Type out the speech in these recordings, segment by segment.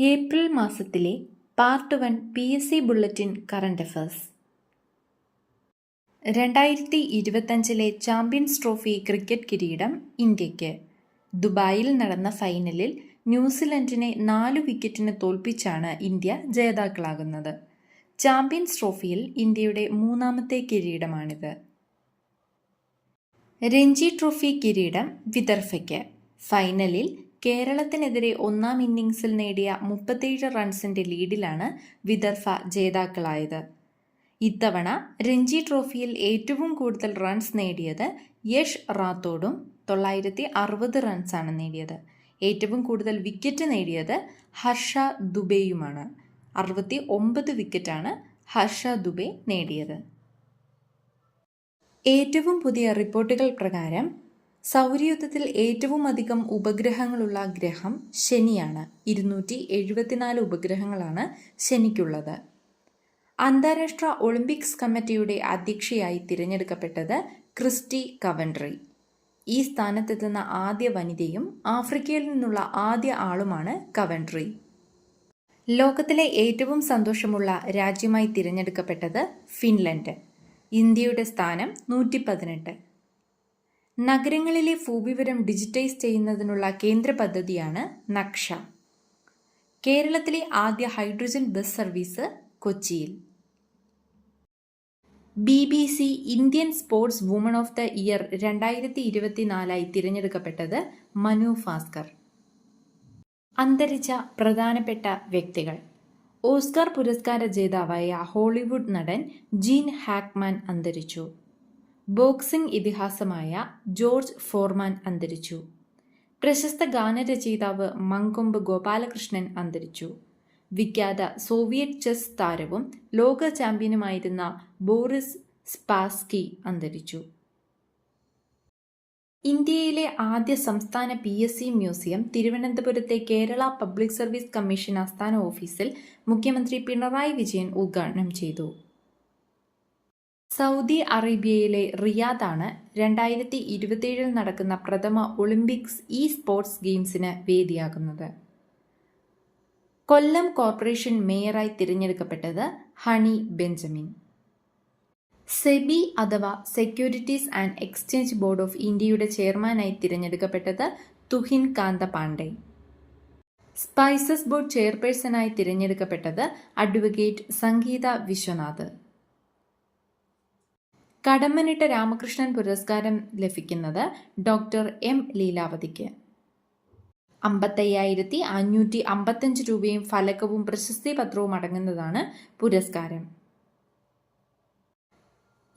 April മാസത്തിലെ part one P S C bulletin current affairs. രണ്ടായിരത്തി ഇരുപത്തഞ്ചിലെ ചാമ്പ്യൻസ് ട്രോഫി ക്രിക്കറ്റ് കിരീടം ഇന്ത്യയ്ക്ക്. ദുബായിൽ നടന്ന ഫൈനലിൽ ന്യൂസിലൻഡിനെ നാല് വിക്കറ്റിന് തോൽപ്പിച്ചാണ് ഇന്ത്യ ജേതാക്കളാകുന്നത്. ചാമ്പ്യൻസ് ട്രോഫിയിൽ ഇന്ത്യയുടെ മൂന്നാമത്തെ കിരീടമാണിത്. രഞ്ജി ട്രോഫി കിരീടം വിദർഭയ്ക്ക്. ഫൈനലിൽ കേരളത്തിനെതിരെ ഒന്നാം ഇന്നിംഗ്സിൽ നേടിയ മുപ്പത്തേഴ് റൺസിന്റെ ലീഡിലാണ് വിദർഭ ജേതാക്കളായത്. ഇത്തവണ രഞ്ജി ട്രോഫിയിൽ ഏറ്റവും കൂടുതൽ റൺസ് നേടിയത് യഷ് റാത്തോഡും തൊള്ളായിരത്തി അറുപത് റൺസാണ് നേടിയത്. ഏറ്റവും കൂടുതൽ വിക്കറ്റ് നേടിയത് ഹർഷ ദുബെയുമാണ്. അറുപത്തി ഒമ്പത് വിക്കറ്റാണ് ഹർഷ ദുബെ നേടിയത്. ഏറ്റവും പുതിയ റിപ്പോർട്ടുകൾ പ്രകാരം സൗരയൂഥത്തിൽ ഏറ്റവും അധികം ഉപഗ്രഹങ്ങളുള്ള ഗ്രഹം ശനിയാണ്. ഇരുന്നൂറ്റി എഴുപത്തിനാല് ഉപഗ്രഹങ്ങളാണ് ശനിക്കുള്ളത്. അന്താരാഷ്ട്ര ഒളിമ്പിക്സ് കമ്മിറ്റിയുടെ അധ്യക്ഷയായി തിരഞ്ഞെടുക്കപ്പെട്ടത് ക്രിസ്റ്റി കവൻട്രി. ഈ സ്ഥാനത്തെത്തുന്ന ആദ്യ വനിതയും ആഫ്രിക്കയിൽ നിന്നുള്ള ആദ്യ ആളുമാണ് കവൻട്രി. ലോകത്തിലെ ഏറ്റവും സന്തോഷമുള്ള രാജ്യമായി തിരഞ്ഞെടുക്കപ്പെട്ടത് ഫിൻലൻഡ്. ഇന്ത്യയുടെ സ്ഥാനം നൂറ്റി പതിനെട്ട് നഗരങ്ങളിലെ ഭൂവിവരം ഡിജിറ്റൈസ് ചെയ്യുന്നതിനുള്ള കേന്ദ്ര പദ്ധതിയാണ് നക്ഷ. കേരളത്തിലെ ആദ്യ ഹൈഡ്രജൻ ബസ് സർവീസ് കൊച്ചിയിൽ. B B C Indian sportswoman of the year രണ്ടായിരത്തി ഇരുപത്തിനാലായി തിരഞ്ഞെടുക്കപ്പെട്ടത് മനു ഭാസ്കർ. അന്തരിച്ച പ്രധാനപ്പെട്ട വ്യക്തികൾ. ഓസ്കാർ പുരസ്കാര ജേതാവായ ഹോളിവുഡ് നടൻ ജീൻ ഹാക്മാൻ അന്തരിച്ചു. ബോക്സിംഗ് ഇതിഹാസമായ ജോർജ് ഫോർമാൻ അന്തരിച്ചു. പ്രശസ്ത ഗാനരചയിതാവ് മങ്കൊമ്പ് ഗോപാലകൃഷ്ണൻ അന്തരിച്ചു. വിഖ്യാത സോവിയറ്റ് ചെസ് താരവും ലോക ചാമ്പ്യനുമായിരുന്ന ബോറിസ് സ്പാസ്കി അന്തരിച്ചു. ഇന്ത്യയിലെ ആദ്യ സംസ്ഥാന പി എസ് സി മ്യൂസിയം തിരുവനന്തപുരത്തെ കേരള പബ്ലിക് സർവീസ് കമ്മീഷൻ ആസ്ഥാന ഓഫീസിൽ മുഖ്യമന്ത്രി പിണറായി വിജയൻ ഉദ്ഘാടനം ചെയ്തു. സൗദി അറേബ്യയിലെ റിയാദാണ് രണ്ടായിരത്തി ഇരുപത്തിയേഴിൽ നടക്കുന്ന പ്രഥമ ഒളിമ്പിക്സ് ഇ സ്പോർട്സ് ഗെയിംസിന് വേദിയാകുന്നത്. കൊല്ലം കോർപ്പറേഷൻ മേയറായി തിരഞ്ഞെടുക്കപ്പെട്ടത് ഹണി ബെഞ്ചമിൻ. സെബി അഥവാ securities and exchange board of ഇന്ത്യയുടെ ചെയർമാനായി തിരഞ്ഞെടുക്കപ്പെട്ടത് തുഹിൻ കാന്ത പാണ്ഡെ സ്പൈസസ് ബോർഡ് ചെയർപേഴ്സണായി തിരഞ്ഞെടുക്കപ്പെട്ടത് അഡ്വക്കേറ്റ് സംഗീത വിശ്വനാഥ്. കടമ്മനിട്ട രാമകൃഷ്ണൻ പുരസ്കാരം ലഭിക്കുന്നത് ഡോക്ടർ എം ലീലാവതിക്ക്. അമ്പത്തയ്യായിരത്തി അഞ്ഞൂറ്റി അമ്പത്തഞ്ച് രൂപയും ഫലകവും പ്രശസ്തി പത്രവും അടങ്ങുന്നതാണ് പുരസ്കാരം.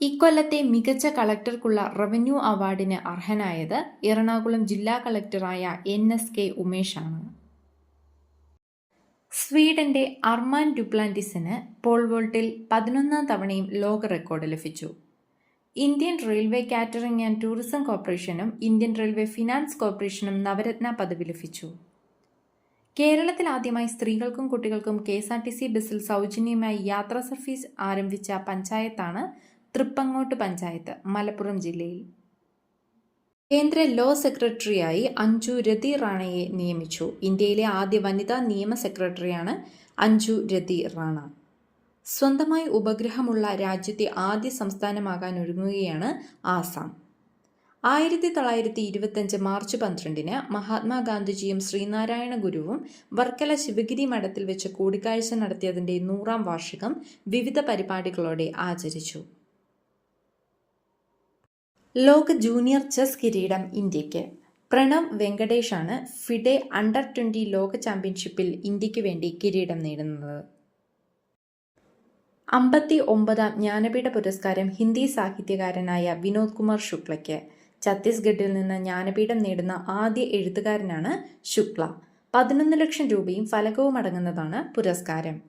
ഇക്കൊല്ലത്തെ മികച്ച കളക്ടർക്കുള്ള റവന്യൂ അവാർഡിന് അർഹനായത് എറണാകുളം ജില്ലാ കളക്ടറായ എൻ എസ് കെ ഉമേഷാണ്. സ്വീഡന്റെ അർമാൻ ഡുപ്ലാന്റിസിന് പോൾവോൾട്ടിൽ പതിനൊന്നാം തവണയും ലോക റെക്കോർഡ് ലഭിച്ചു. Indian railway catering and tourism കോർപ്പറേഷനും ഇന്ത്യൻ റെയിൽവേ ഫിനാൻസ് കോർപ്പറേഷനും നവരത്ന പദവി ലഭിച്ചു. കേരളത്തിൽ ആദ്യമായി സ്ത്രീകൾക്കും കുട്ടികൾക്കും K S R T C ബസ്സിൽ സൗജന്യമായി യാത്രാ സർവീസ് ആരംഭിച്ച പഞ്ചായത്താണ് തൃപ്പങ്ങോട്ട് പഞ്ചായത്ത് മലപ്പുറം ജില്ലയിൽ. കേന്ദ്ര ലോ സെക്രട്ടറിയായി അഞ്ജു രതി റാണയെ നിയമിച്ചു. ഇന്ത്യയിലെ ആദ്യ വനിതാ നിയമ സെക്രട്ടറിയാണ് അഞ്ജു രതി റാണ. സ്വന്തമായി ഉപഗ്രഹമുള്ള രാജ്യത്തെ ആദ്യ സംസ്ഥാനമാകാൻ ഒരുങ്ങുകയാണ് ആസാം. ആയിരത്തി തൊള്ളായിരത്തി ഇരുപത്തഞ്ച് മാർച്ച് പന്ത്രണ്ടിന് മഹാത്മാഗാന്ധിജിയും ശ്രീനാരായണ ഗുരുവും വർക്കല ശിവഗിരി മഠത്തിൽ വെച്ച് കൂടിക്കാഴ്ച നടത്തിയതിന്റെ നൂറാം വാർഷികം വിവിധ പരിപാടികളോടെ ആചരിച്ചു. ലോക ജൂനിയർ ചെസ് കിരീടം ഇന്ത്യയ്ക്ക് പ്രണവ് വെങ്കടേഷാണ് ഫിഡെ അണ്ടർ ട്വന്റി ലോക ചാമ്പ്യൻഷിപ്പിൽ ഇന്ത്യയ്ക്ക് വേണ്ടി കിരീടം നേടുന്നത്. അമ്പത്തി ഒമ്പതാം ജ്ഞാനപീഠ പുരസ്കാരം ഹിന്ദി സാഹിത്യകാരനായ വിനോദ് കുമാർ ശുക്ലയ്ക്ക്. ഛത്തീസ്ഗഡിൽ നിന്ന് ജ്ഞാനപീഠം നേടുന്ന ആദ്യ എഴുത്തുകാരനാണ് ശുക്ല. പതിനൊന്ന് ലക്ഷം രൂപയും ഫലകവും അടങ്ങുന്നതാണ് പുരസ്കാരം.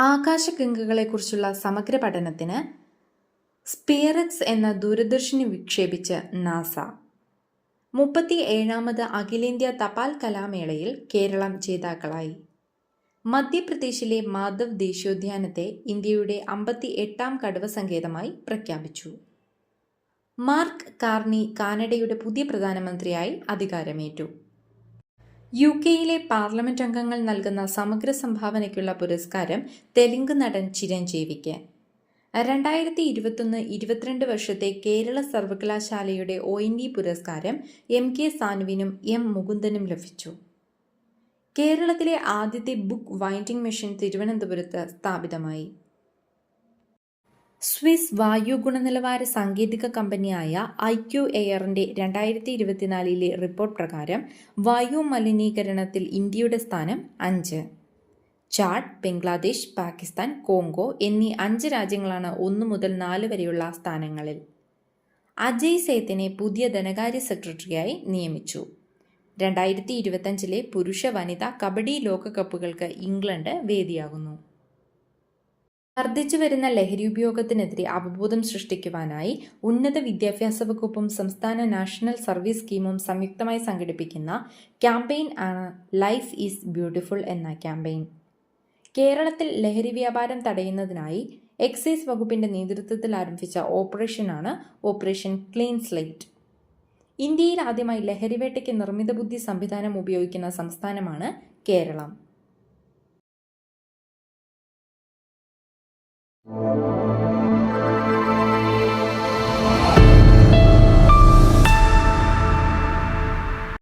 ആകാശഗംഗകളെക്കുറിച്ചുള്ള സമഗ്ര പഠനത്തിന് സ്പിയറക്സ് എന്ന ദൂരദർശിനി വിക്ഷേപിച്ച് നാസ. മുപ്പത്തി ഏഴാമത് അഖിലേന്ത്യാ തപാൽ കലാമേളയിൽ കേരളം ജേതാക്കളായി. മധ്യപ്രദേശിലെ മാധവ് ദേശീയോദ്യാനത്തെ ഇന്ത്യയുടെ അമ്പത്തി എട്ടാം കടുവ സങ്കേതമായി പ്രഖ്യാപിച്ചു. മാർക്ക് കാർണി കാനഡയുടെ പുതിയ പ്രധാനമന്ത്രിയായി അധികാരമേറ്റു. യു കെയിലെ പാർലമെന്റ് അംഗങ്ങൾ നൽകുന്ന സമഗ്ര സംഭാവനയ്ക്കുള്ള പുരസ്കാരം തെലുങ്ക് നടൻ ചിരഞ്ജീവിക്ക്. രണ്ടായിരത്തി ഇരുപത്തൊന്ന് ഇരുപത്തിരണ്ട് വർഷത്തെ കേരള സർവകലാശാലയുടെ ഒ എൻ ഡി പുരസ്കാരം എം കെ സാനുവിനും എം മുകുന്ദനും ലഭിച്ചു. കേരളത്തിലെ ആദ്യത്തെ ബുക്ക് വൈൻഡിംഗ് മെഷീൻ തിരുവനന്തപുരത്ത് സ്ഥാപിതമായി. സ്വിസ് വായു ഗുണനിലവാര സാങ്കേതിക കമ്പനിയായ ഐ ക്യു എയറിന്റെ രണ്ടായിരത്തി ഇരുപത്തിനാലിലെ റിപ്പോർട്ട് പ്രകാരം വായു മലിനീകരണത്തിൽ ഇന്ത്യയുടെ സ്ഥാനം അഞ്ച്. ചാഡ് ബംഗ്ലാദേശ് പാകിസ്ഥാൻ കോങ്കോ എന്നീ അഞ്ച് രാജ്യങ്ങളാണ് ഒന്നു മുതൽ നാല് വരെയുള്ള സ്ഥാനങ്ങളിൽ. അജയ് സേത്തിനെ പുതിയ ധനകാര്യ സെക്രട്ടറിയായി നിയമിച്ചു. രണ്ടായിരത്തി ഇരുപത്തഞ്ചിലെ പുരുഷ വനിതാ കബഡി ലോകകപ്പുകൾക്ക് ഇംഗ്ലണ്ട് വേദിയാകുന്നു. വർദ്ധിച്ചു വരുന്ന ലഹരി ഉപയോഗത്തിനെതിരെ അവബോധം സൃഷ്ടിക്കുവാനായി ഉന്നത വിദ്യാഭ്യാസ വകുപ്പും സംസ്ഥാന നാഷണൽ സർവീസ് സ്കീമും സംയുക്തമായി സംഘടിപ്പിക്കുന്ന ക്യാമ്പയിൻ ആണ് ലൈഫ് ഈസ് ബ്യൂട്ടിഫുൾ എന്ന ക്യാമ്പയിൻ. കേരളത്തിൽ ലഹരി വ്യാപാരം തടയുന്നതിനായി എക്സൈസ് വകുപ്പിന്റെ നേതൃത്വത്തിൽ ആരംഭിച്ച ഓപ്പറേഷനാണ് ഓപ്പറേഷൻ ക്ലീൻ സ്ലേറ്റ്. ഇന്ത്യയിൽ ആദ്യമായി ലഹരിവേട്ടയ്ക്ക് നിർമ്മിത ബുദ്ധി സംവിധാനം ഉപയോഗിക്കുന്ന സംസ്ഥാനമാണ് കേരളം.